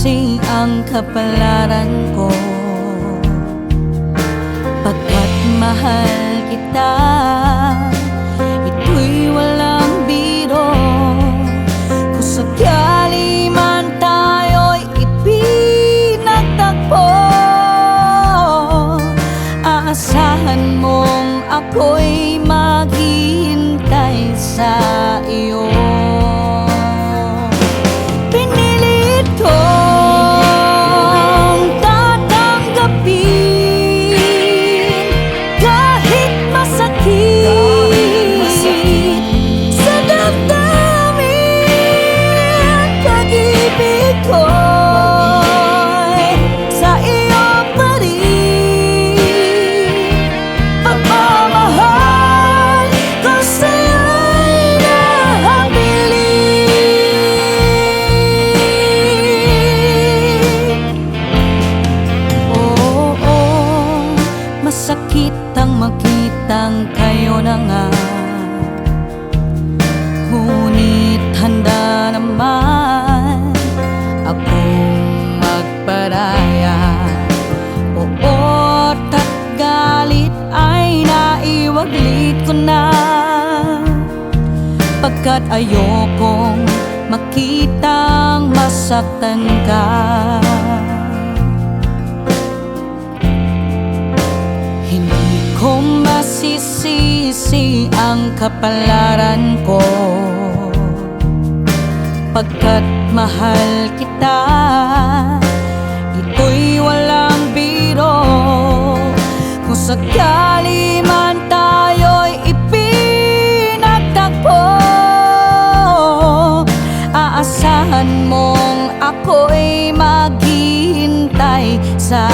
Masisisi ang kapalaran ko. Pagkat mahal kita Ito'y walang biro. Kung sakali man tayo'y ipinagtagpo Aasahan mong ako'y maghihintay sa masakit ang makitang kayo na nga. Ngunit handa naman akong magparaya Oo't at galit ay naiwaglit ko na. Pagkat ayokong makitang masaktan ka ang kapalaran ko. Pagkat mahal kita Ito'y walang biro. Kung sakali man tayo'y ipinagtagpo Aasahan mong ako'y maghihintay sa